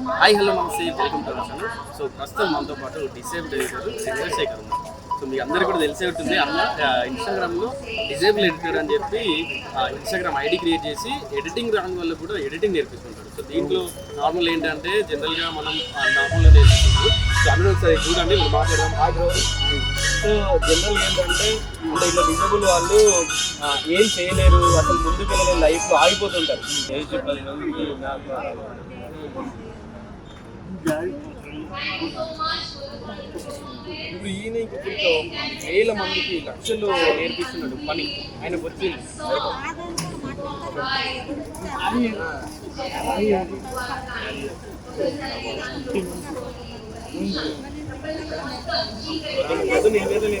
Hi hello నమస్తే welcome to channel so ప్రస్తుతం మనతో పాటు డిసేబుల్ ఎడిటర్ చంద్రశేఖర్ ఉన్నారు. సో మీ అందరికీ కూడా తెలిసే ఉంటుంది అన్న ఇన్స్టాగ్రామ్లో డిసేబుల్ ఎడిటర్ అని చెప్పి ఇన్స్టాగ్రామ్ ఐడి క్రియేట్ చేసి ఎడిటింగ్ రాని వల్ల కూడా ఎడిటింగ్ నేర్పిస్తుంటాడు సో దీంట్లో నార్మల్ ఏంటంటే జనరల్గా మనం నార్మల్గా నేర్పిస్తున్నాడు సో అందరూ ఒకసారి చూడండి మీరు మాట్లాడడం సో జనరల్ ఏంటంటే అంటే ఇలా డిసేబుల్ వాళ్ళు ఏం చేయలేరు అసలు ముందుకు వెళ్ళలేరు లైఫ్ ఆగిపోతుంటారు. ఇప్పుడు ఈయన ఇప్పుడు వేల మందికి లక్షలు నేర్పిస్తున్నాడు పని ఆయన వచ్చింది పొద్దున్న ఏదైనా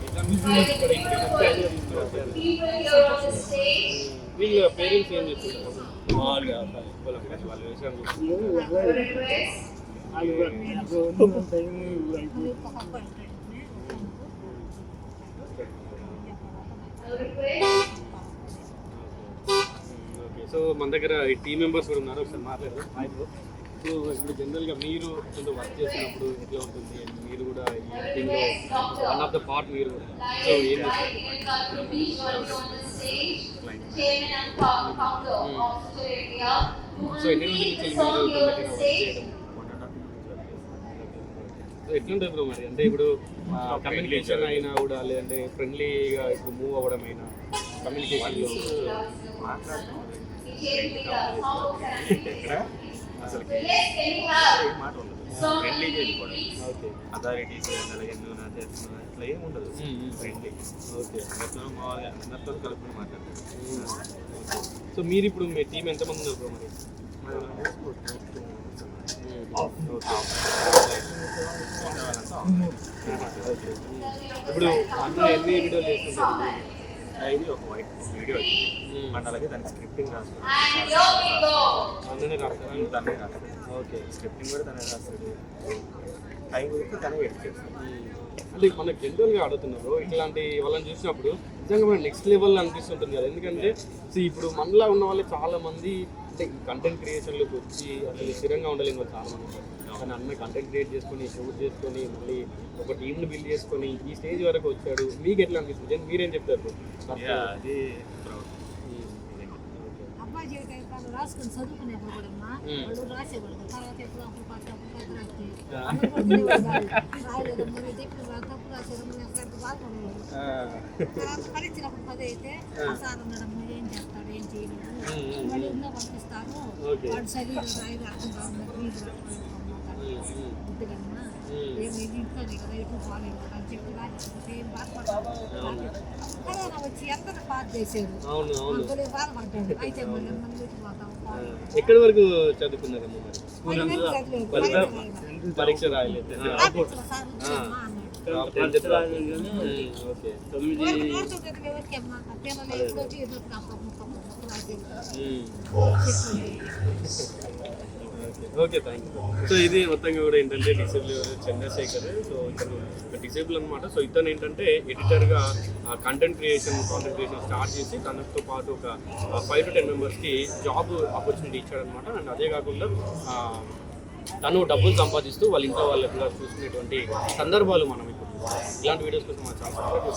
వీళ్ళ పేరెంట్స్ ఏం చేస్తున్నారు మామూలుగా ఓకే సో మన దగ్గర ఈ టీం మెంబర్స్ కూడా ఉన్నారు ఒకసారి మాట్లాడారు సో ఇప్పుడు జనరల్గా మీరు కొంచెం వర్క్ చేసినప్పుడు ఎట్లా ఉంటుంది? మీరు కూడా ఈ టీంలో వన్ ఆఫ్ ద పార్ట్ మీరు కూడా. సో ఏం సో ఎన్ని రోజుల ఎట్లుంటుంది బ్రో మరి? అంటే ఇప్పుడు కమ్యూనికేషన్ అయినా కూడా లేదంటే ఫ్రెండ్లీగా ఇప్పుడు మూవ్ అవ్వడం అయినా కమ్యూనికేషన్లో అసలు మాట ఉండదు. ఫ్రెండ్లీ చేసుకోవడం ఓకే అథారిటీస్ అలాగే నువ్వు నా చేస్తున్నా ఇట్లా ఏం ఉండదు. ఫ్రెండ్లీ ఓకే అందరితో మామూలుగా అందరితో కలుపుకొని మాట్లాడతారు. సో మీరు ఇప్పుడు మీ టీం ఎంతమంది ఉన్నారు మరి? ఇప్పుడు అన్న ఎన్ని వీడియోలు చేస్తుంటారు? ఇది ఒక వైట్ వీడియో వచ్చింది అండ్ అలాగే దానికి స్క్రిప్టింగ్ రాసుకుంటాం అన్ననే రాస్తారా తనే రాస్తాడు. ఓకే స్క్రిప్టింగ్ కూడా తనే రాస్తాడు. టైం గురించి తనే ఎడిట్ చేస్తాడు. అంటే మనకు జనరల్గా అడుగుతున్నారు. ఇట్లాంటి వాళ్ళని చూసినప్పుడు నిజంగా మన నెక్స్ట్ లెవెల్ అనిపిస్తుంటుంది కదా. ఎందుకంటే see, ఇప్పుడు మనలా ఉన్న వాళ్ళు చాలా మంది అంటే ఈ కంటెంట్ క్రియేషన్లోకి వచ్చి అసలు స్థిరంగా ఉండలేని వాళ్ళు చాలా మంది కానీ అన్న కంటెంట్ క్రియేట్ చేసుకొని షూట్ చేసుకొని మళ్ళీ ఒక టీంని బిల్డ్ చేసుకొని ఈ స్టేజ్ వరకు వచ్చాడు. మీకు ఎట్లా అనిపిస్తుంది? మీరేం చెప్తారు? Yeah, అది proud. అబ్బాయి జీవితం రాసుకుని చదువుకునేప్పుడు కూడా అమ్మా, వాళ్ళు రాసేవాళ్ళు. తర్వాత ఎప్పుడు అప్పుడు పరీక్షలప్పుడు పది అయితే సార్ మీరు ఏం చేస్తాడు ఏం చేయలేదు మళ్ళీ ఉందో పంపిస్తారు ఓకే. వాడు శరీరం రాయలు అర్థం కాదు ఎక్కడి వరకు చదువుకున్నారమ్మా మరి? పరీక్ష రాయలేదు. Okay. Okay thank you so ఇది మొత్తంగా కూడా ఏంటంటే డిసేబుల్ చంద్రశేఖర్. సో ఇతను డిసేబుల్ అనమాట సో ఇతను ఏంటంటే ఎడిటర్గా content creation content creation start చేసి తనతో పాటు ఒక ఫైవ్ టు టెన్ మెంబర్స్కి జాబ్ ఆపర్చునిటీ ఇచ్చాడనమాట అండ్ అదే కాకుండా తను డబ్బులు సంపాదిస్తూ వాళ్ళ ఇంట్లో వాళ్ళకి చూసుకునేటువంటి సందర్భాలు మనం ఇప్పుడు ఇలాంటి వీడియోస్ కోసం మనం చాలా